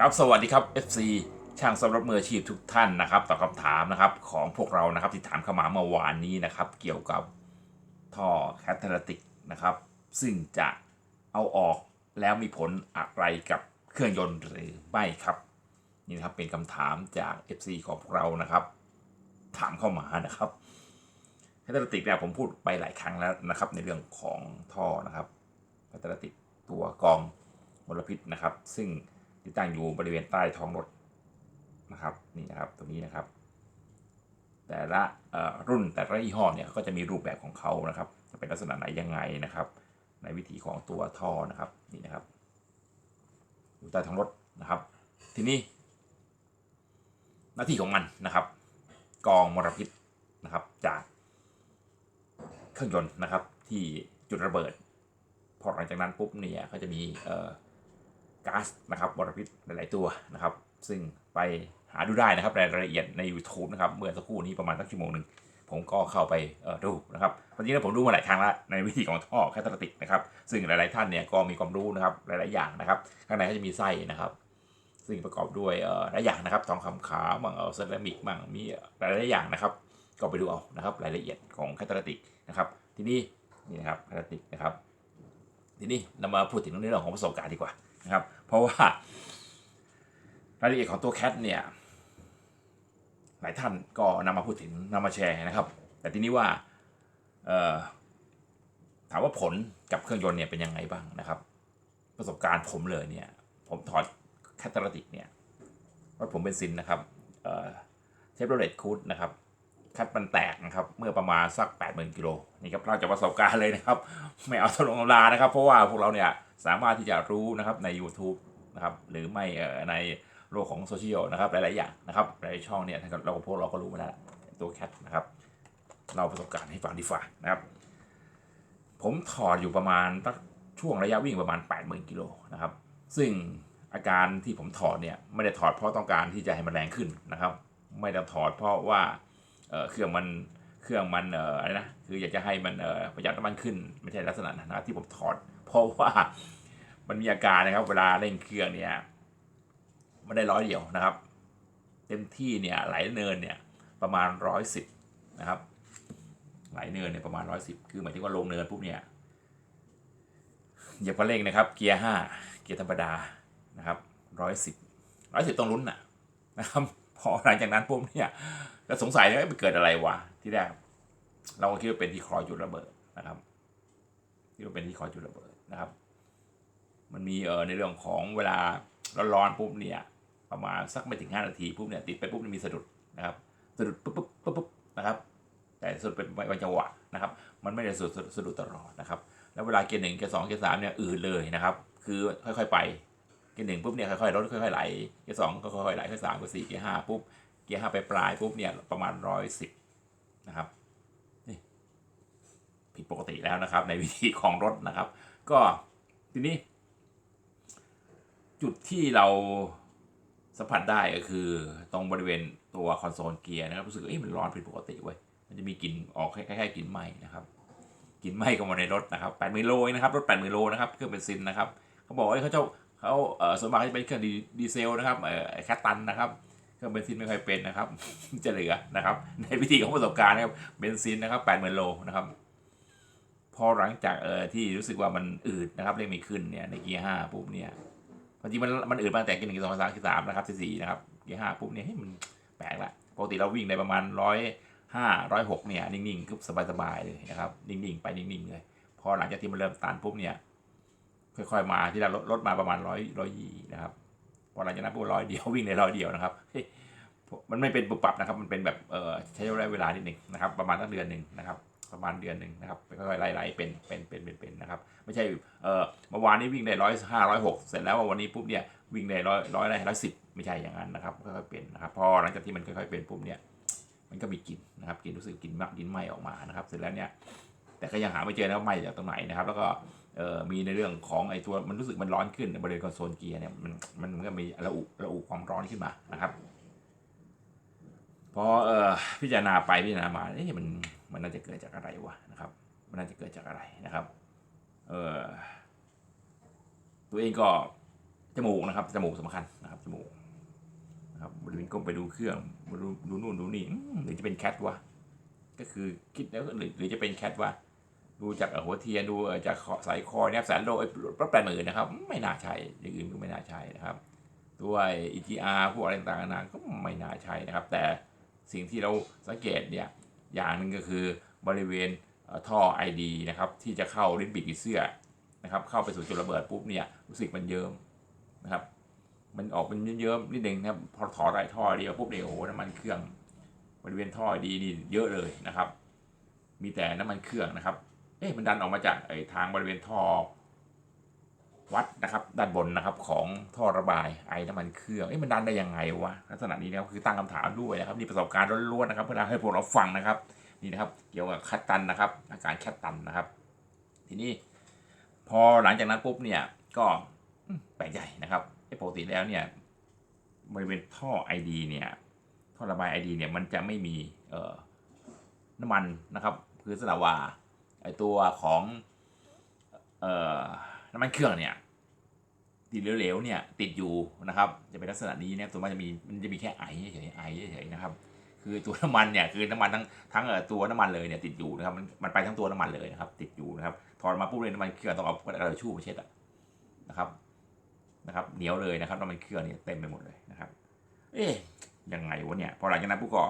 ครับสวัสดีครับ FC ช่างสำรถมืออาชีพทุกท่านนะครับตอบคำถามนะครับของพวกเรานะครับที่ถามเข้ามาเมื่อวานนี้นะครับ เกี่ยวกับท่อแคตตาติกนะครับ ซึ่งจะเอาออกแล้วมีผลอะไรกับเครื่องยนต์หรือไม่ครับนี่นะครับเป็นคำถามจาก FC ของพวกเรานะครับ ถามเข้ามานะครับแคตตาติกเนี่ยผมพูดไปหลายครั้งแล้วนะครับ ในเรื่องของท่อนะครับแคตตาติกตัวกองมลพิษนะครับ ซึ่ง ที่ตั้งอยู่บริเวณใต้ท้องรถนะครับนี่นะครับตรงนี้นะครับ แต่ละรุ่นแต่ละยี่ห้อเนี่ยก็จะมีรูปแบบของเขานะครับ จะเป็นลักษณะไหนยังไงนะครับ ในวิธีของตัวท่อนะครับนี่นะครับอยู่ใต้ท้องรถนะครับ ทีนี้ หน้าที่ของมันนะครับ กองมลพิษนะครับ จากเครื่องยนต์นะครับที่จุดระเบิด พอหลังจากนั้นปุ๊บเนี่ยก็จะมีเอ่อ ก๊าซนะครับมลพิษหลาย ๆ ตัวนะครับ ซึ่งไปหาดูได้นะครับรายละเอียดใน YouTube นะครับเมื่อสักครู่นี้ประมาณสักชั่วโมงหนึ่งผมก็เข้าไปดูนะครับวันนี้ผมดูมาหลายครั้งแล้วในวิธีของท่อแคตตาติกนะครับ ซึ่งหลาย ๆ ท่านเนี่ยก็มีความรู้นะครับหลาย ๆ อย่างนะครับ ข้างในก็จะมีไส้นะครับ ซึ่งประกอบด้วยหลายอย่างนะครับทองคำขาวบางเออเซรามิกบางมีหลาย ๆ อย่างนะครับ ก็ไปดูเอานะครับรายละเอียดของแคตตาติกนะครับ ทีนี้นี่นะครับแคตตาติกนะครับ ทีนี้เรามาพูดถึงเรื่องของประสบการณ์ดีกว่า นะครับ เพราะว่ารายละเอียดของตัวแคทเนี่ยหลายท่านก็นำมาพูดถึงนำมาแชร์นะครับ แต่ทีนี้ว่าถามว่าผลกับเครื่องยนต์เนี่ยเป็นยังไงบ้างนะครับ ประสบการณ์ผมเลยเนี่ย ผมถอดแคตตาลิติกเนี่ยรถผมเป็นซินนะครับเชฟโรเลตคูดนะครับ คัดมันแตกนะครับ เมื่อประมาณสัก 80,000กิโลนี่ครับเราจะประสบการณ์เลยนะครับ ไม่เอาตลงตำรานะครับ เพราะว่าพวกเราเนี่ยสามารถที่จะรู้นะครับใน YouTube นะครับหรือไม่เอ่อในโลกของโซเชียลนะครับหลาย ๆ อย่างนะครับหลายช่องเนี่ยเราพวกเราก็รู้มาแล้วตัวแคทนะครับเราประสบการณ์ให้ฟังดีฝ่านะครับ ผมถอดอยู่ประมาณสักช่วงระยะวิ่งประมาณ 80,000กิโลนะครับ ซึ่งอาการที่ผมถอดเนี่ยไม่ได้ถอดเพราะต้องการที่จะให้มันแรงขึ้นนะครับ ไม่ได้ถอดเพราะว่า เครื่องมันเครื่องมันเอ่ออะไรนะคืออยากจะให้มันเอ่อประหยัดน้ำมันขึ้น ไม่ใช่ลักษณะนะที่ผมถอด เพราะว่ามันมีอาการนะครับ เวลาเร่งเครื่องเนี่ยไม่ได้ร้อยเดียวนะครับ เต็มที่เนี่ยไหลเนินเนี่ยประมาณร้อยสิบนะครับ ไหลเนินเนี่ยประมาณร้อยสิบคือหมายถึงว่าลงเนินปุ๊บเนี่ยเหยียบคันเร่งนะครับ เกียร์ห้าเกียร์ธรรมดานะครับร้อยสิบร้อยสิบต้องลุ้นน่ะนะครับ พอหลังจากนั้นปุ๊บเนี่ยก็สงสัยว่ามันเกิดอะไรวะที่แรกเราก็คิดว่าเป็นที่คอยจุดระเบิดนะครับคิดว่าเป็นที่คอยจุดระเบิดนะครับ มันมีเออในเรื่องของเวลาร้อนๆปุ๊บเนี่ย ประมาณสักไม่ถึง5นาทีปุ๊บเนี่ยติดไปปุ๊บมันมีสะดุดนะครับสะดุดปุ๊บปุ๊บปุ๊บปุ๊บนะครับ แต่สะดุดเป็นวันจังหวะนะครับ มันไม่ได้สะดุดสะดุดตลอดนะครับ แล้วเวลาเกียร์หนึ่งเกียร์สองเกียร์สามเนี่ยอืดเลยนะครับ คือค่อยๆไป เกียร์หนึ่งปุ๊บเนี่ยค่อยๆลดค่อยๆไหลเกียร์สองก็ค่อยๆไหลเกียร์สามเกียร์สี่เกียร์ห้าปุ๊บเกียร์ห้าไปปลายปุ๊บเนี่ยประมาณร้อยสิบนะครับนี่ผิดปกติแล้วนะครับ ในวิธีของรถนะครับ ก็ทีนี้ จุดที่เราสัมผัสได้ก็คือตรงบริเวณตัวคอนโซลเกียร์นะครับรู้สึกเอ๊ะมันร้อนผิดปกติเว้ยมันจะมีกลิ่นออกคล้ายๆกลิ่นไหม้นะครับกลิ่นไหม้เข้ามาในรถนะครับแปดหมื่นโลนะครับรถแปดหมื่นโลนะครับเครื่องเบนซินนะครับเขาบอกว่าเขาเจ้า เขาเออส่วนมากจะเป็นเครื่องดีดีเซลนะครับเออแคตตันนะครับเครื่องเบนซินไม่ค่อยเป็นนะครับ จะเหลือนะครับ ในวิธีของประสบการณ์นะครับเบนซินนะครับแปดหมื่นโลนะครับพอหลังจากเออที่รู้สึกว่ามันอืดนะครับเร่งไม่ขึ้นเนี่ยในเกียร์ห้าปุ๊บเนี่ยบางทีมันมันอื่นมาตั้งแต่กินหนึ่งสองสามสามนะครับสี่นะครับเกียร์ห้าปุ๊บเนี่ยเฮ้มันแปลกละปกติเราวิ่งได้ประมาณร้อยห้าร้อยหกเนี่ยนิ่งๆคือสบายๆเลยนะครับนิ่งๆไปนิ่งๆเลยพอหลังจากที่มันเริ่มตันปุ๊บเนี่ย ค่อยๆมาที่เราลดมาประมาณร้อยร้อยยี่นะครับพอหลังจากนั้นปุ๊บร้อยเดียววิ่งในร้อยเดียวนะครับมันไม่เป็นปุบปับนะครับ มันเป็นแบบเออใช้ระยะเวลานิดหนึ่งนะครับ ประมาณสักเดือนหนึ่งนะครับ ประมาณเดือนหนึ่งนะครับค่อยๆไล่ๆเป็นเป็นเป็นเป็นเป็นนะครับ ไม่ใช่เออเมื่อวานนี้วิ่งได้ร้อยห้าร้อยหกเสร็จแล้ววันนี้ปุ๊บเนี่ยวิ่งได้ร้อยร้อยได้ร้อยสิบไม่ใช่อย่างนั้นนะครับค่อยๆเป็นนะครับ พอหลังจากที่มันค่อยๆเป็นปุ๊บเนี่ย มันก็มีกลิ่นนะครับกลิ่นรู้สึกกลิ่นมักกลิ่นไหม้ออกมานะครับ เสร็จแล้วเนี่ยแต่ก็ยังหาไม่เจอนะว่าไหม้จากตรงไหนนะครับ แล้วก็ เออมีในเรื่องของไอ้ตัวมันรู้สึกมันร้อนขึ้นบริเวณคอนโซลเกียร์เนี่ยมันมันมันก็มีระอุระอุความร้อนขึ้นมานะครับพอเออพิจารณาไปพิจารณามาเอ๊ะมันมันน่าจะเกิดจากอะไรวะนะครับ มันน่าจะเกิดจากอะไรนะครับเออตัวเองก็จมูกนะครับจมูกสำคัญนะครับจมูกนะครับบริเวณก้มไปดูเครื่องดูดูนู่นดูนี่หรือจะเป็นแคทวะก็คือคิดแล้วหรือหรือจะเป็นแคทวะ ดูจากหัวเทียนดูจากคอสายคอเนี่ยแสนโลไอ้รถแปดหมื่นนะครับ ไม่น่าใช่อย่างอื่นก็ไม่น่าใช่นะครับด้วย EGR พวกอะไรต่างๆนานาก็ไม่น่าใช่นะครับ แต่สิ่งที่เราสังเกตเนี่ยอย่างหนึ่งก็คือบริเวณเอ่อท่อ ID นะครับที่จะเข้าลิ้นปีกผีเสื้อนะครับเข้าไปสู่จุดระเบิดปุ๊บเนี่ยรู้สึกมันเยิ้มนะครับ มันออกเป็นเยิ้มๆนิดนึงนะครับพอถอดไอ้ท่อเดียวปุ๊บเนี่ยโอ้โหน้ำมันเครื่องบริเวณท่อดีนี่เยอะเลยนะครับ มีแต่น้ำมันเครื่องนะครับ อ๊ะมันดันออกมาจากไอ้ทางบริเวณท่อวัดนะครับ ด้านบนนะครับของท่อระบายไอ้น้ำมันเครื่องเอ๊ะมันดันได้ยังไงวะลักษณะนี้นะครับคือตั้งคำถามด้วยนะครับนี่ประสบการณ์ล้วนๆนะครับเพื่อให้พวกเราฟังนะครับนี่นะครับ เกี่ยวกับคัดตันนะครับ อาการคัดตันนะครับ ทีนี้ พอหลังจากนั้นปุ๊บเนี่ยก็แปลกใจนะครับปกติแล้วเนี่ยบริเวณท่อไอดีเนี่ยท่อระบายไอดีเนี่ยมันจะไม่มีเอ่อน้ำมันนะครับ คือสนาวา ไอตัวของเอ่อน้ำมันเครื่องเนี่ยติดเหลวๆเนี่ยติดอยู่นะครับ จะเป็นลักษณะนี้เนี่ยตัวมันจะมีมันจะมีแค่ไอเฉยไอเฉยนะครับ คือตัวน้ำมันเนี่ยคือน้ำมันทั้งทั้งตัวน้ำมันเลยเนี่ยติดอยู่นะครับมันมันไปทั้งตัวน้ำมันเลยนะครับ ติดอยู่นะครับถอดมาปุ๊บเลยน้ำมันเครื่องต้องเอากระดาษชู่มาเช็ดอะนะครับนะครับเหนียวเลยนะครับน้ำมันเครื่องเนี่ยเต็มไปหมดเลยนะครับ เอ๊ะยังไงวะเนี่ยพอหลังจากนั้นปุ๊บก็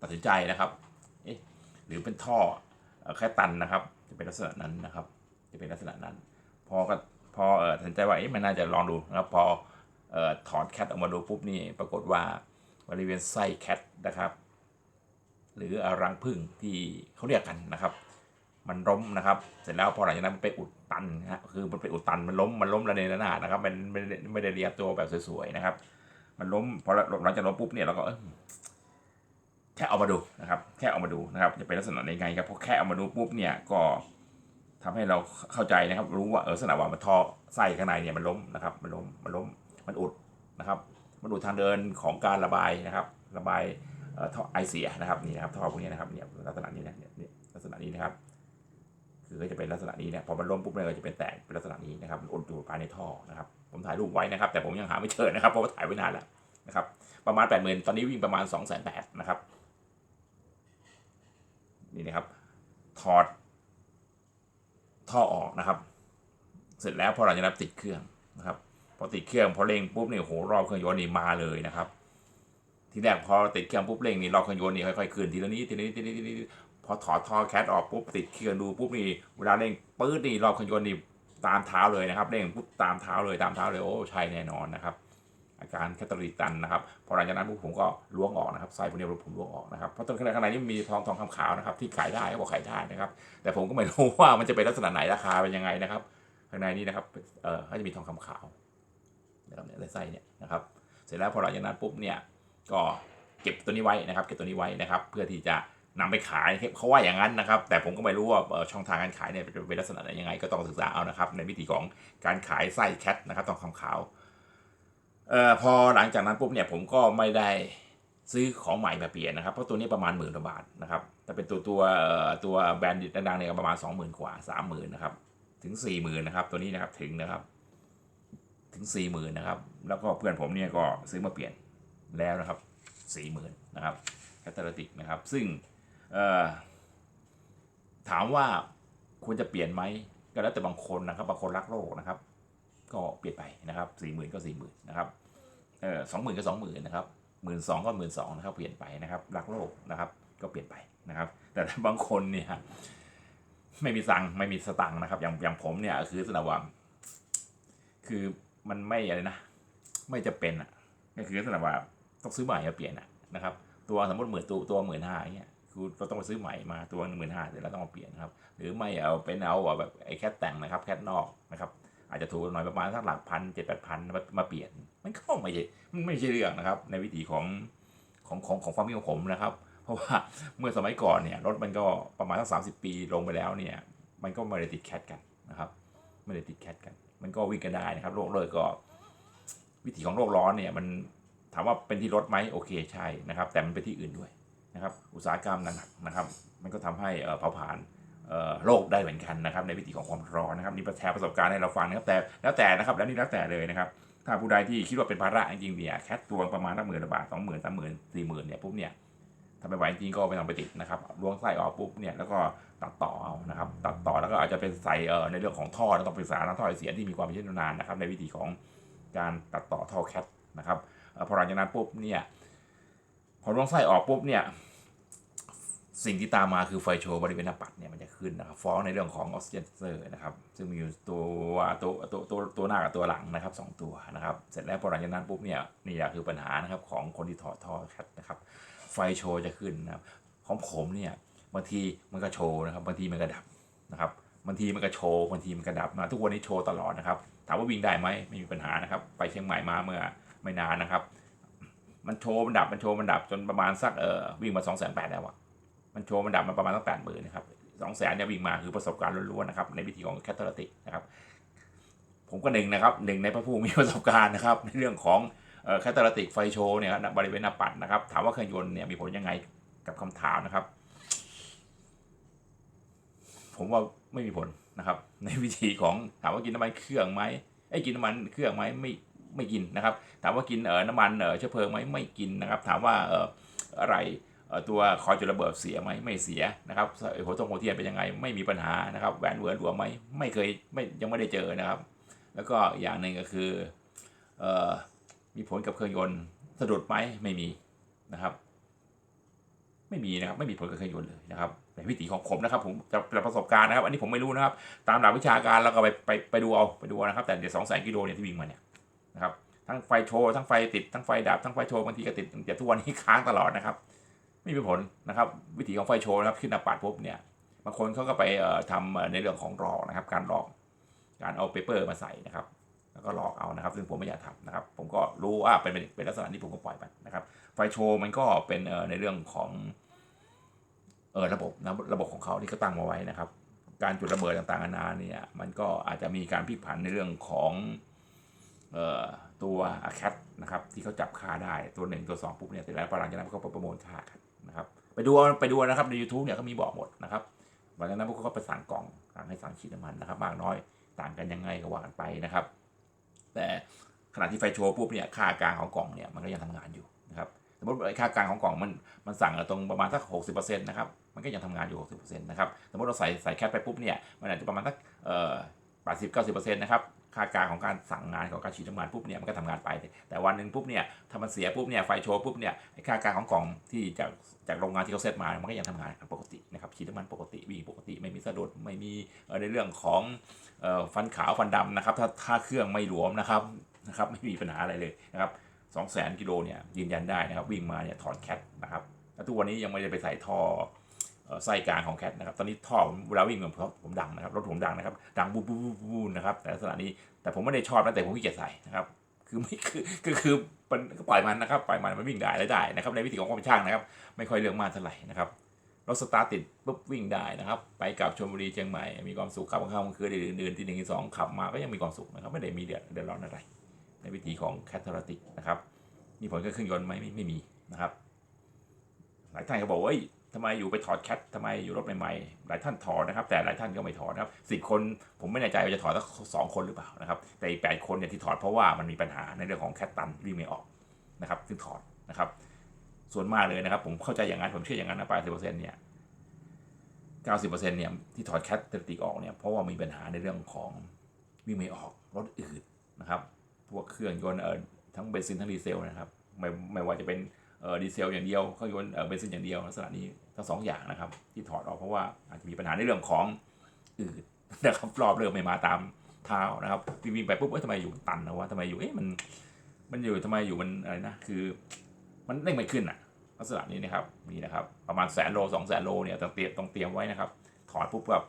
ตัดสินใจนะครับ เอ๊ะหรือเป็นท่อ แค่ตันนะครับ จะเป็นลักษณะนั้นนะครับ จะเป็นลักษณะนั้น พอก็พอเออตัดสินใจว่าเอ๊ะมันน่าจะลองดูนะครับพอเอ่อถอดแคทออกมาดูปุ๊บนี่ปรากฏว่าบริเวณไส้แคทนะครับ หรือรังผึ้งที่เขาเรียกกันนะครับ มันล้มนะครับ เสร็จแล้วพอหลังจากนั้นมันไปอุดตันนะฮะคือมันไปอุดตันมันล้มมันล้มระเนระนาดนะครับ มันไม่ได้ไม่ได้เรียบตัวแบบสวยๆนะครับ มันล้มพอหลังจากล้มปุ๊บเนี่ยเราก็เอ้ย แค่เอามาดูนะครับ แค่เอามาดูนะครับ จะเป็นลักษณะยังไงครับพอแค่เอามาดูปุ๊บเนี่ยก็ทำให้เราเข้าใจนะครับ รู้ว่าเออลักษณะว่ามันท่อไส้ข้างในเนี่ยมันล้มนะครับ มันล้มมันล้มมันอุดนะครับ มันอุดทางเดินของการระบายนะครับ ระบายเอ่อท่อไอเสียนะครับนี่นะครับท่อพวกนี้นะครับเนี่ยลักษณะนี้นะเนี่ยเนี่ยลักษณะนี้นะครับ คือก็จะเป็นลักษณะนี้เนี่ยพอมันล้มปุ๊บเนี่ยก็จะเป็นแตกเป็นลักษณะนี้นะครับมันอุดอยู่ภายในท่อนะครับ ผมถ่ายรูปไว้นะครับ แต่ผมยังหาไม่เจอนะครับเพราะว่าถ่ายไว้นานแล้วนะครับ ประมาณแปดหมื่นตอนนี้วิ่งประมาณสองแสนแปดนะครับ นี่นะครับ ถอดท่อออกนะครับ เสร็จแล้วพอหลังจากนั้นติดเครื่องนะครับ พอติดเครื่องพอเร่งปุ๊บเนี่ยโอ้โหรอบเครื่องยนต์นี่มาเลยนะครับ ทีแรกพอติดเครื่องปุ๊บเร่งนี่รอบเครื่องยนต์นี่ค่อยๆขึ้นทีละนิดทีละนิดทีละนิดทีละนิดพอถอดท่อแคทออกปุ๊บติดเครื่องดูปุ๊บนี่เวลาเร่งปื๊ดนี่รอบเครื่องยนต์นี่ตามเท้าเลยนะครับ เร่งปุ๊บตามเท้าเลยตามเท้าเลยโอ้ใช่แน่นอนนะครับ อาการแคตตาลิตันนะครับพอหลังจากนั้นปุ๊บผมก็ล้วงออกนะครับไส้พวกนี้ผมล้วงออกนะครับเพราะตรงข้างในนี่มีทองทองคำขาวนะครับที่ขายได้ก็บอกขายได้นะครับ แต่ผมก็ไม่รู้ว่ามันจะเป็นลักษณะไหนราคาเป็นยังไงนะครับข้างในนี้นะครับเอ่อก็จะมีทองคำขาวนะครับเนี่ยในไส้เนี่ยนะครับเสร็จแล้วพอหลังจากนั้นปุ๊บเนี่ยก็เก็บตัวนี้ไว้นะครับ เก็บตัวนี้ไว้นะครับ เพื่อที่จะนำไปขายเขาว่าอย่างนั้นนะครับ แต่ผมก็ไม่รู้ว่าช่องทางการขายเนี่ยเป็นลักษณะไหนยังไงก็ต้องศึกษาเอานะครับ ในวิธีของการขายไส้แคทนะครับทองคำขาว เอ่อพอหลังจากนั้นปุ๊บเนี่ยผมก็ไม่ได้ซื้อของใหม่มาเปลี่ยนนะครับ เพราะตัวนี้ประมาณหมื่นกว่าบาทนะครับแต่เป็นตัวตัวตัวแบรนด์ดังๆเนี่ยประมาณสองหมื่นกว่าสามหมื่นนะครับถึงสี่หมื่นนะครับตัวนี้นะครับถึงนะครับถึงสี่หมื่นนะครับแล้วก็เพื่อนผมเนี่ยก็ซื้อมาเปลี่ยนแล้วนะครับสี่หมื่นนะครับแคตตาลิติกนะครับ ซึ่งเอ่อถามว่าควรจะเปลี่ยนไหมก็แล้วแต่บางคนนะครับบางคนรักโลกนะครับ ก็เปลี่ยนไปนะครับสี่หมื่นก็สี่หมื่นนะครับเออสองหมื่นก็สองหมื่นนะครับหมื่นสองก็หมื่นสองนะครับเปลี่ยนไปนะครับรักโลกนะครับก็เปลี่ยนไปนะครับ แต่ถ้าบางคนเนี่ยไม่มีตังไม่มีสตังค์นะครับ อย่างอย่างผมเนี่ยคือสนว่าคือมันไม่อะไรนะ ไม่จะเป็นอะก็คือลักษณะว่าต้องซื้อใหม่มาเปลี่ยนอะนะครับ ตัวสมมติหมื่นตัวตัวหมื่นห้าเงี้ยคือเราต้องไปซื้อใหม่มาตัวหนึ่งหมื่นห้าเสร็จแล้วต้องมาเปลี่ยนครับ หรือไม่เอาเป็นเอาแบบไอ้แค่แต่งนะครับแค่นอกนะครับ อาจจะถูกหน่อยประมาณสักหลักพันเจ็ดแปดพันมามาเปลี่ยน มันก็ไม่ใช่มันไม่ใช่เรื่องนะครับ ในวิถีของของของของความคิดของผมนะครับ เพราะว่าเมื่อสมัยก่อนเนี่ยรถมันก็ประมาณสักสามสิบปีลงไปแล้วเนี่ย มันก็ไม่ได้ติดแคทกันนะครับ ไม่ได้ติดแคทกัน มันก็วิ่งกันได้นะครับโลกเลยก็ วิถีของโลกร้อนเนี่ยมันถามว่าเป็นที่รถไหมโอเคใช่นะครับ แต่มันเป็นที่อื่นด้วยนะครับ อุตสาหกรรมหนักนะครับ มันก็ทำให้เอ่อผาผลาญ โลกได้เหมือนกันนะครับ ในวิธีของความร้อนนะครับนี่แชร์ประสบการณ์ให้เราฟังนะครับแต่แล้วแต่นะครับแล้วนี่แล้วแต่เลยนะครับถ้าผู้ใดที่คิดว่าเป็นภาระจริงเนี่ยแคทตัวประมาณตั้งหมื่นบาทสองหมื่นสามหมื่นสี่หมื่นเนี่ยปุ๊บเนี่ยถ้าไม่ไหวจริงก็ไม่ต้องไปติดนะครับล้วงไส้ออกปุ๊บเนี่ยแล้วก็ตัดต่อเอานะครับตัดต่อแล้วก็อาจจะเป็นใส่เอ่อในเรื่องของท่อแล้วต้องปรึกษานักท่อไอเสียที่มีความเชี่ยวชาญนะครับในวิธีของการตัดต่อท่อแคทนะครับพอหลังจากนั้นปุ๊บเนี่ยพอล้วงไส้ออกปุ๊บเนี่ย สิ่งที่ตามมาคือไฟโชว์บริเวณหน้าปัดเนี่ยมันจะขึ้นนะครับฟ้องในเรื่องของออกซิเจนเซอร์นะครับซึ่งมีอยู่ตัวตัวตัวตัวตัวหน้ากับตัวหลังนะครับสองตัวนะครับเสร็จแล้วพอหลังจากนั้นปุ๊บเนี่ยนี่แหละคือปัญหานะครับของคนที่ถอดท่อแคทนะครับไฟโชว์จะขึ้นนะครับของผมเนี่ยบางทีมันก็โชว์นะครับบางทีมันก็ดับนะครับบางทีมันก็โชว์บางทีมันก็ดับมาทุกวันนี้โชว์ตลอดนะครับถามว่าวิ่งได้ไหมไม่มีปัญหานะครับไปเชียงใหม่มาเมื่อไม่นานนะครับ มันโชว์มันดับมันโชว์มันดับจนประมาณสักเออวิ่งมาสองแสนแปดแล้วอะ มันโชว์มันดับมาประมาณตั้งแปดหมื่นนะครับสองแสนเนี่ยวิ่งมาคือประสบการณ์ล้วนๆนะครับในวิธีของแคทเทอร์ติกนะครับผมก็หนึ่งนะครับหนึ่งในพระผู้มีประสบการณ์นะครับในเรื่องของแคทเทอร์ติกไฟโชว์เนี่ยบริเวณหน้าปัดนะครับถามว่าเครื่องยนต์เนี่ยมีผลยังไงกับคำถามนะครับ ผมว่าไม่มีผลนะครับ ในวิธีของถามว่ากินน้ำมันเครื่องไหมไอ้กินน้ำมันเครื่องไหมไม่ไม่กินนะครับ ถามว่ากินเออน้ำมันเออเชื้อเพลิงไหมไม่กินนะครับ ถามว่าเอออะไร ตัวคอยจุดระเบิดเสียไหมไม่เสียนะครับหัวตรงหัวเทียนเป็นยังไงไม่มีปัญหานะครับแหวนเวิร์นรวไหมไม่เคยไม่ยังไม่ได้เจอนะครับ แล้วก็อย่างหนึ่งก็คือออมีผลกับเครื่องยนต์สะดุดไหมไม่มีนะครับ ไม่มีนะครับไม่มีผลกับเครื่องยนต์เลยนะครับในวิถีของผมนะครับ ผมจากประสบการณ์นะครับ อันนี้ผมไม่รู้นะครับ ตามหลักวิชาการแล้วก็ไปไปไปดูเอาไปดูนะครับ แต่เดี๋ยวสองแสนกิโลเนี่ยที่วิ่งมาเนี่ยนะครับทั้งไฟโชว์ทั้งไฟติดทั้งไฟดับทั้งไฟโชว์บางทีก็ติดแต่ทุกวันนี้ค้างตลอดนะครับ ไม่มีผลนะครับ วิธีของไฟโชว์นะครับขึ้นหน้าปัดปุ๊บเนี่ยบางคนเขาก็ไปทำในเรื่องของรอกนะครับ การรอกการเอาเปเปอร์มาใส่นะครับ แล้วก็ลอกเอานะครับ ซึ่งผมไม่อยากทำนะครับ ผมก็รู้ว่าเป็นเป็นปนลักษณะที่ผมก็ปล่อยไปนะครับ ไฟโชว์มันก็เป็นในเรื่องของเออระบบนะระบบของเขาที่เขาตั้งมาไว้นะครับ การจุดระเบิดต่างๆนานาเนี่ยมันก็อาจจะมีการพลิกผันในเรื่องของออตัวแคทนะครับที่เขาจับค่าได้ตัวหนึ่งตัวสองปุ๊บเนี่ยแต่แล้วพลังจากนั้นเขาก็ประมวลค่ากัน นะครับไปดูเอาไปดูนะครับใน YouTube เนี่ยเขามีบอกหมดนะครับหลังจากนั้นพวกเขาก็ไปสั่งกล่องสั่งให้สั่งฉีดน้ำมันนะครับมากน้อยต่างกันยังไงก็ว่ากันไปนะครับ แต่ขณะที่ไฟโชว์ปุ๊บเนี่ยค่ากลางของกล่องเนี่ยมันก็ยังทำงานอยู่นะครับสมมติไอ้ค่ากลางของกล่องมันมันสั่งตรงประมาณสักหกสิบเปอร์เซ็นต์นะครับมันก็ยังทำงานอยู่หกสิบเปอร์เซ็นต์นะครับสมมติเราใส่ใส่แคปไปปุ๊บเนี่ยมันอาจจะประมาณสักเอ่อแปดสิบเก้าสิบเปอร์เซ็นต์นะครับ ค่ากางของการสั่งงานของการฉีดน้ำมันปุ๊บเนี่ยมันก็ทำงานไป แต่วันหนึ่งปุ๊บเนี่ยถ้ามันเสียปุ๊บเนี่ยไฟโชว์ปุ๊บเนี่ยค่ากางของกล่องที่จากจากโรงงานที่เขาเซตมา มันก็ยังทำงานปกตินะครับฉีดน้ำมันปกติวิ่งปกติไม่มีสะดุดไม่มีในเรื่องของฟันขาวฟันดำนะครับถ้าถ้าเครื่องไม่หลวมนะครับนะครับไม่มีปัญหาอะไรเลยนะครับสองแสนกิโลเนี่ยยืนยันได้นะครับวิ่งมาเนี่ยถอดแคทนะครับแล้วทุกวันนี้ยังไม่ได้ไปใส่ท่อ ไส้กลางของแคทนะครับ ตอนนี้ท่อผมเวลาวิ่งผมผมดังนะครับ รถผมดังนะครับ ดังบูบูบูบูนะครับ แต่ลักษณะนี้ แต่ผมไม่ได้ชอบนะแต่ผมขี้เกียจใส่นะครับ คือไม่คือคือคือมันก็ปล่อยมันนะครับ ปล่อยมันมันวิ่งได้แล้ได้นะครับ ในวิธีของความเป็นช่างนะครับ ไม่ค่อยเรื่องมากเท่าไหร่นะครับ รถสตาร์ทติดปุ๊บวิ่งได้นะครับ ไปกับชลบุรีเชียงใหม่ มีความสุขขับกลางค่ำกลางคืนเดือนที่หนึ่งที่สองขับมาก็ยังมีความสุขนะครับ ไม่ได้มีเดือดเดือดร้อนอะไร ในวิธีของแคทเทอร์ติกนะครับ มีผลกับเครื่องยนต์ไหมไม่มีนะครับ หลายท่านก็บอกว่า ทำไมอยู่ไปถอดแคททำไมอยู่รถใหม่ๆหลายท่านถอดนะครับ แต่หลายท่านก็ไม่ถอดนะครับสิบคนผมไม่แน่ใจว่าจะถอดสักสองคนหรือเปล่านะครับ แต่อีกแปดคนเนี่ยที่ถอดเพราะว่ามันมีปัญหาในเรื่องของแคทตันวิ่งไม่ออกนะครับซึ่งถอดนะครับ ส่วนมากเลยนะครับ ผมเข้าใจอย่างนั้นผมเชื่ออย่างนั้นนะแปดสิบเปอร์เซ็นต์เนี่ยเก้าสิบเปอร์เซ็นต์เนี่ยที่ถอดแคทเตอร์ติกออกเนี่ยเพราะว่ามีปัญหาในเรื่องของวิ่งไม่ออกรถอืดนะครับพวกเครื่องยนต์เออทั้งเบนซินทั้งดีเซลนะครับไม่ไม่ว่าจะเป็น ดีเซลอย่างเดียวเครื่องยนต์เบนซินอย่างเดียวลักษณะนี้ทั้งสองอย่างนะครับ ที่ถอดออกเพราะว่าอาจจะมีปัญหาในเรื่องของอืดนะครับรอบเริ่มไม่มาตามเท้านะครับวิ่งไปปุ๊บเอ้ยทำไมอยู่ตันนะวะทำไมอยู่เอ๊ะมันมันอยู่ทำไมอยู่มันอะไรนะคือ มันเร่งไม่ขึ้นอะลักษณะนี้นะครับนี่นะครับ ประมาณแสนโลสองแสนโลเนี่ยต้องเตรียมต้องเตรียมไว้นะครับ ถอดปุ๊บแบบ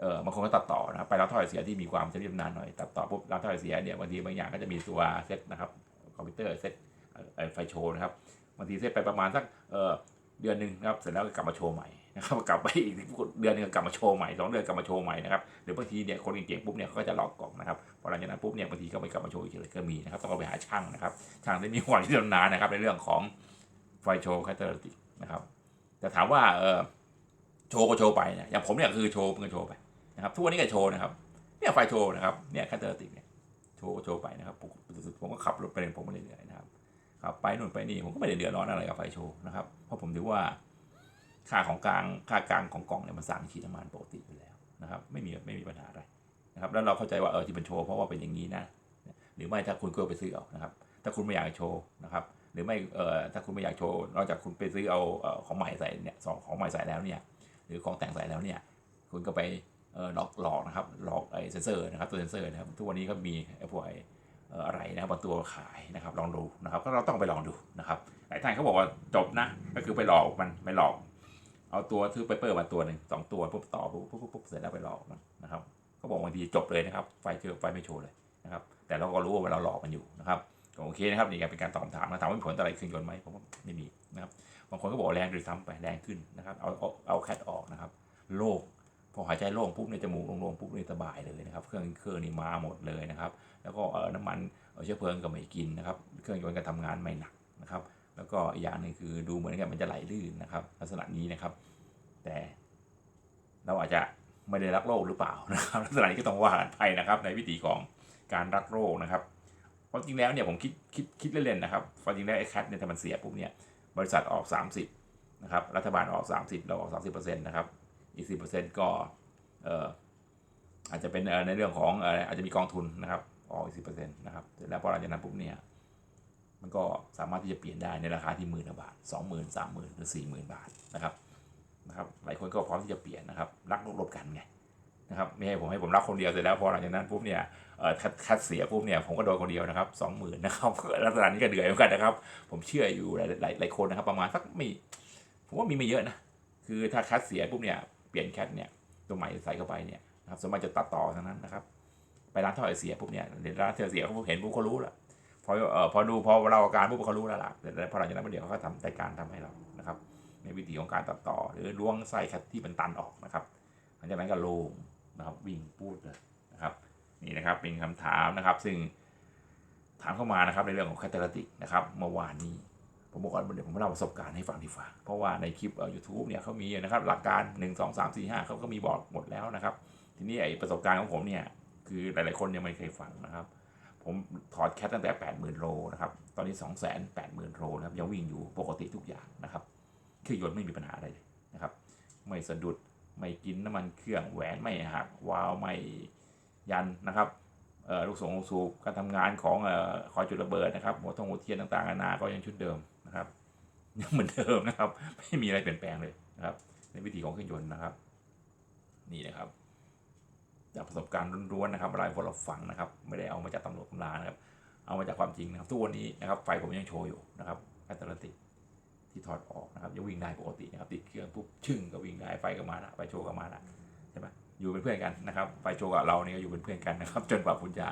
เออบางคนก็ตัดต่อนะครับไปรับท่อเสียที่มีความใช้เวลานานหน่อยตัดต่อปุ๊บรับท่อเสียเนี่ยบางทีบางอย่างก็จะมีตัวเซตนะครับคอมพิวเตอร์เซตไฟโชว์นะครับ บางทีเซตไปประมาณสักเออเดือนหนึ่งนะครับเสร็จแล้วก็กลับมาโชว์ใหม่นะครับกลับไปอีกเดือนหนึงก็กลับมาโชว์ใหม่สองเดือนกลับมาโชว์ใหม่นะครับหรือบางทีเนี่ยคนเก่งๆปุ๊บเนี่ยเขาก็จะหลอกกล่องนะครับพอหลังจากนั้นปุ๊บเนี่ยบางทีก็ไม่กลับมาโชว์อีกเลยก็มีนะครับต้องเอาไปหาช่างนะครับช่างที่มีความที่ชำนาญนะครับในเรื่องของไฟโชว์แคตตาลิติกนะครับแต่ถามว่าเออโชว์ก็โชว์ไปนะอย่างผมเนี่ยคือโชว์มันก็โชว์ไปนะครับทุกวันนี้ก็โชว์นะครับเนี่ยไฟโชว์นะครับเนี่ยคตเตอร์ติกเนี่ยโชว์ก็โชว์ไปนะครับผมผมก็ขับรถไปเรื่อยผมเรื่อยนะครับ ขับไปนู่นไปนี่ผมก็ไม่ได้เดือดร้อนอะไรกับไฟโชว์นะครับเพราะผมถือว่าค่าของกลางค่ากลางของกล่องเนี่ยมันสั่งขีดน้ำมันปกติอยู่แล้วนะครับไม่มีไม่มีปัญหาอะไรนะครับแล้วเราเข้าใจว่าเออที่มันโชว์เพราะว่าเป็นอย่างนี้นะหรือไม่ถ้าคุณก็ไปซื้อเอานะครับ ถ้าคุณไม่อยากโชว์นะครับหรือไม่เอ่อถ้าคุณไม่อยากโชว์นอกจากคุณไปซื้อเอาเออของใหม่ใส่เนี่ยสองของใหม่ใส่แล้วเนี่ยหรือของแต่งใส่แล้วเนี่ยคุณก็ไปเออหลอกหลอกนะครับหลอกไอ้เซนเซอร์นะครับตัวเซนเซอร์นะครับทุกวันนี้ก็มีไอ้พวกไอ้ อะไรนะครับางตัวขายนะครับลองดูนะครับก็เราต้องไปลองดูนะครับหลายท่านเขาบอกว่าจบนะ ก็คือไปหลอกมันไม่หลอก เอาตัวซื้อเปเปอร์มาตัวหนึ่งสองตัวปุ๊บต่อปุ๊บปุ๊บปุ๊บเสร็จแล้วไปหลอกมันนะครับเขาบอกบางทีจบเลยนะครับ ไฟเจอไฟไม่โชว์เลยนะครับแต่เราก็รู้ว่าเราหลอกมันอยู่นะครับก็โอเคนะครับนี่ก็เป็นการตอบคำถามนะถามว่ามีผลต่ออะไรเครื่องยนต์ไหมผมว่าไม่มีนะครับบางคนก็บอกแรงโดยซ้ำไปแรงขึ้นนะครับเอาเอาเอาแคทออกนะครับโล่งพอหายใจโล่งปุ๊บเนี่ยจมูกโล่งๆปุ๊บเนี่สบายเลยนะครับ เครื่องเครื่องนี่มาหมดเลยนะครับ แล้วก็เออน้ำมันเชื้อเพลิงก็ไม่กินนะครับ เครื่องยนต์ก็ทำงานไม่หนักนะครับ แล้วก็อีกอย่างหนึงคือดูเหมือนกับมันจะไหลลื่นนะครับ ลักษณะนี้นะครับ แต่เราอาจจะไม่ได้รักโลกหรือเปล่านะครับลักษณะนี้ก็ต้องว่ากันไปนะครับ ในวิธีของการรักโลกนะครับความจริงแล้วเนี่ยผมคิดคิดคิดเล่นๆนะครับความจริงแล้วไอ้แคทเนี่ยถ้ามันเสียปุ๊บเนี่ยบริษัทออก 30นะครับรัฐบาลออก 30 เราออก 30%นะครับอีก 10%ก็เอ่ออาจจะเป็นในเรื่องของอาจจะมีกองทุนนะครับ ออกอีก10%นะครับเสร็จแล้วพอหลังจากนั้นปุ๊บเนี่ยมันก็สามารถที่จะเปลี่ยนได้ในราคาที่หมื่นบาท20,000 30,000หมื่นหรือ40,000บาทนะครับนะครับหลายคนก็พร้อมที่จะเปลี่ยนนะครับรักโลกลบกันไงนะครับไม่ให้ผมให้ผมรักคนเดียวเสร็จแล้วพอหลังจากนั้นปุ๊บเนี่ยเออคัดคัดเสียปุ๊บเนี่ยผมก็โดนคนเดียวนะครับสองหมื่นนะครับลักษณะนี้ก็เดือดเหมือนกันนะครับ ผมเชื่ออยู่หลายหลายหลายคนนะครับ ประมาณสักไม่ผมว่ามีไม่เยอะนะคือถ้าคัดเสียปุ๊บเนี่ยเปลี่ยนแคทเนี่ยตัวใหม่ใส่เข้าไปเนี่ยนะครับส่วนมากจะตัดต่อทั้งนั้นนะครับ ไปร้านท่อไอเสียปุ๊บเนี่ยเดี๋ยวร้านท่อไอเสียเขาเห็นปุ๊บเขารู้แล้วพอเอ่อพอดูพอเราอาการปุ๊บเขารู้แล้วล่ะแต่พอหลังจากนั้นเดี๋ยวเขาก็ทำรายการทำให้เรานะครับ ในวิธีของการตัดต่อ หรือล้วงไส้ที่มันตันออกนะครับหลังจากนั้นก็โล่งนะครับวิ่งพูดเลยนะครับนี่นะครับเป็นคำถามนะครับ ซึ่งถามเข้ามานะครับในเรื่องของแคตตาติกนะครับเมื่อวานนี้ผมบอกก่อนเดี๋ยวผมเล่าประสบการณ์ให้ฟังดีฟ้าเพราะว่าในคลิปเอ่อยูทูบเนี่ยเขามีนะครับหลักการ 1 2 3 4 5เขาก็มีบอกหมดแล้วนะครับ ทีนี้ไอประสบการณ์ของผมเนี่ย คือหลาย ๆ คนยังไม่เคยฟังนะครับ ผมถอดแคทตั้งแต่ 80,000 โลนะครับ ตอนนี้ 280,000 โลนะครับ ยังวิ่งอยู่ปกติทุกอย่างนะครับเครื่องยนต์ไม่มีปัญหาอะไรเลยนะครับ ไม่สะดุดไม่กินน้ำมันเครื่องแหวนไม่หักวาล์วไม่ยันนะครับลูกส่งลูกสูบการทำงานของอคอยจุดระเบิดนะครับหัวทงหัวเทียนต่างๆนานาก็ยังชุดเดิมนะครับยังเหมือนเดิมนะครับ ไม่มีอะไรเปลี่ยนแปลงเลยนะครับ ในวิธีของเครื่องยนต์นะครับ นี่นะครับ จากประสบการณ์ล้วนๆนะครับอะไรพวกเราฟังนะครับ ไม่ได้เอามาจากตำรวจตำรานะครับ เอามาจากความจริงนะครับทุกวันนี้นะครับไฟผมยังโชว์อยู่นะครับแอตแลนติกที่ถอดออกนะครับยังวิ่งได้ปกตินะครับติดเครื่องปุ๊บชึ่งก็วิ่งได้ไฟก็มาละไฟโชว์ก็มาละใช่ไหมอยู่เป็นเพื่อนกันนะครับไฟโชว์กับเราเนี่ยก็อยู่เป็นเพื่อนกันนะครับ จนกว่าคุณจะ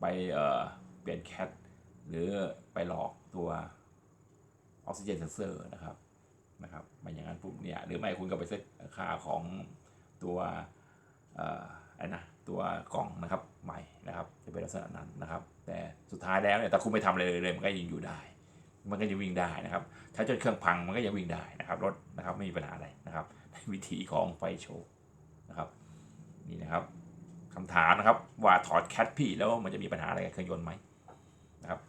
ไปเอ่อเปลี่ยนแคทหรือไปหลอกตัวออกซิเจนเซนเซอร์นะครับนะครับไม่อย่างนั้นปุ๊บเนี่ยหรือไม่คุณก็ไปเซ็ตค่าของตัว ไอ้นะตัวกล่องนะครับใหม่นะครับจะเป็นลักษณะนั้นนะครับ แต่สุดท้ายแล้วเนี่ยถ้าคุณไม่ทำอะไรเลยมันก็ยังอยู่ได้ มันก็ยังวิ่งได้นะครับใช้จนเครื่องพังมันก็ยังวิ่งได้นะครับรถนะครับไม่มีปัญหาอะไรนะครับในวิธีของไฟโชว์นะครับนี่นะครับคำถามนะครับว่าถอดแคทพี่แล้วมันจะมีปัญหาอะไรกับเครื่องยนต์ไหมนะครับ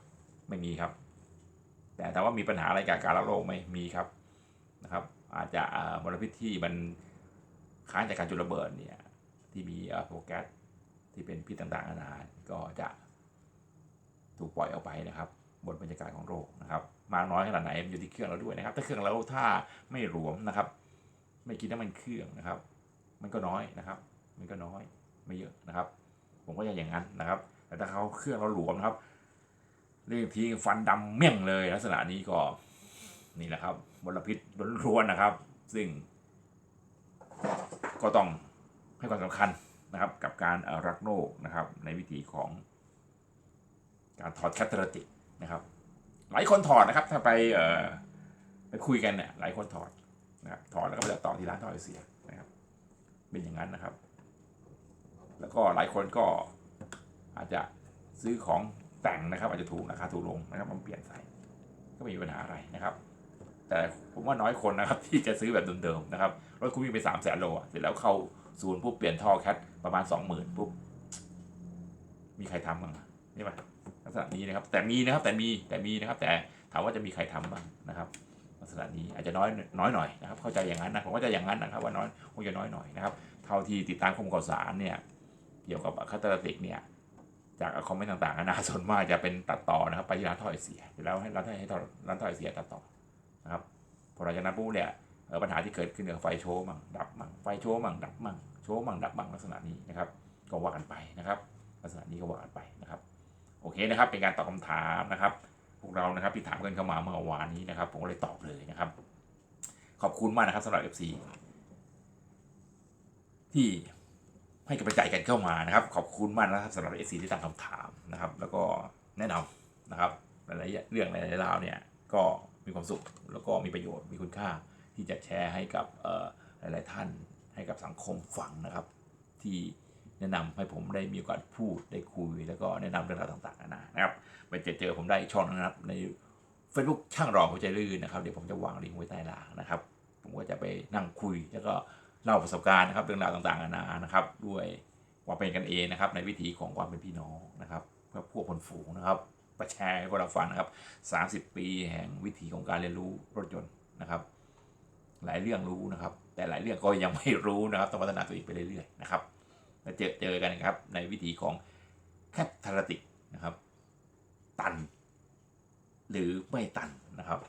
ไม่มีครับ แต่ถามว่ามีปัญหาอะไรกับการละโลกไหมมีครับนะครับ อาจจะมลพิษที่มันค้างจากการจุดระเบิดเนี่ย ที่มีเอ่อพวกแก๊สที่เป็นพิษต่างๆนานาก็จะถูกปล่อยออกไปนะครับ บนบรรยากาศของโลกนะครับ มากน้อยขนาดไหนมันอยู่ที่เครื่องเราด้วยนะครับ ถ้าเครื่องเราถ้าไม่รวมนะครับ ไม่กินน้ำมันเครื่องนะครับ มันก็น้อยนะครับ มันก็น้อยไม่เยอะนะครับ ผมก็จะอย่างนั้นนะครับ แต่ถ้าเขาเครื่องเราหลวมนะครับเรียกทีฟันดำเมี่ยงเลยลักษณะนี้ก็นี่แหละครับมลพิษล้วนๆนะครับ ซึ่งก็ต้อง ให้ความสำคัญนะครับกับการรักโลกนะครับในวิธีของการถอดแคตตาติกนะครับ หลายคนถอดนะครับถ้าไปไปคุยกันเนี่ยหลายคนถอดนะครับถอดแล้วก็ไปต่อที่ร้านท่อไอเสียนะครับ เป็นอย่างนั้นนะครับ แล้วก็หลายคนก็อาจจะซื้อของแต่งนะครับ อาจจะถูกราคาถูกลงนะครับมาเปลี่ยนใส่ก็ไม่มีปัญหาอะไรนะครับ แต่ผมว่าน้อยคนนะครับที่จะซื้อแบบเดิมๆนะครับรถคุณวิ่งไปสามแสนโลเสร็จแล้วเขา ศูนย์ปุ๊บเปลี่ยนท่อแคทประมาณสองหมื่นปุ๊บมีใครทำบ้างนี่ปะลักษณะนี้นะครับ แต่มีนะครับแต่มีแต่มีนะครับ แต่ถามว่าจะมีใครทำบ้างนะครับลักษณะนี้อาจจะน้อยน้อยหน่อยนะครับ เข้าใจอย่างนั้นนะผมก็จะอย่างนั้นนะครับ ว่าน้อยคงจะน้อยหน่อยนะครับ เท่าที่ติดตามข้อมูลข่าวสารเนี่ยเกี่ยวกับคาตาลติกเนี่ยจากคอมเมนต์ต่างๆนานาส่วนมากจะเป็นตัดต่อนะครับไปที่ร้านถ้อยเสียแล้วให้ร้านถ้อยให้ร้านถ้อเสียตัดต่อนะครับพอหลังจากนั้นปุ๊บเนี่ย ปัญหาที่เกิดขึ้นกับไฟโชว์มั่งดับมั่งไฟโชว์มั่งดับมั่งโชว์มั่งดับมั่งลักษณะนี้นะครับ ก็ว่ากันไปนะครับ ลักษณะนี้ก็ว่ากันไปนะครับ โอเคนะครับ เป็นการตอบคำถามนะครับ พวกเรานะครับที่ถามกันเข้ามาเมื่อวานนี้นะครับ ผมก็เลยตอบเลยนะครับ ขอบคุณมากนะครับสำหรับ FC ที่ให้กำลังใจกันเข้ามานะครับ ขอบคุณมากนะครับสำหรับ FC ที่ตั้งคำถามนะครับ แล้วก็แนะนำนะครับหลายๆเรื่องหลายๆราวเนี่ยก็มีความสุขแล้วก็มีประโยชน์มีคุณค่า ที่จะแชร์ให้กับหลาย ๆ ท่านให้กับสังคมฟังนะครับ ที่แนะนำให้ผมได้มีโอกาสพูดได้คุย แล้วก็แนะนำเรื่องราวต่าง ๆ นานานะครับไปเจอเจอผมได้ช่องนะครับใน Facebook ช่างรองหัวใจลื่นนะครับเดี๋ยวผมจะวางลิงก์ไว้ใต้ล่างนะครับ ผมก็จะไปนั่งคุยแล้วก็เล่าประสบการณ์นะครับเรื่องราวต่างๆนานานะครับ ด้วยความเป็นกันเองนะครับ ในวิถีของความเป็นพี่น้องนะครับเพื่อพวกคนฝูงนะครับประแชร์ให้พวกเราฟังนะครับ 30 ปีแห่งวิถีของการเรียนรู้รถยนต์นะครับ หลายเรื่องรู้นะครับ แต่หลายเรื่องก็ยังไม่รู้นะครับต้องพัฒนาตัวเองไปเรื่อยๆนะครับแล้วเจอเจอกันครับในวิธีของแคทาราติกนะครับ ตัน หรือไม่ตันนะครับ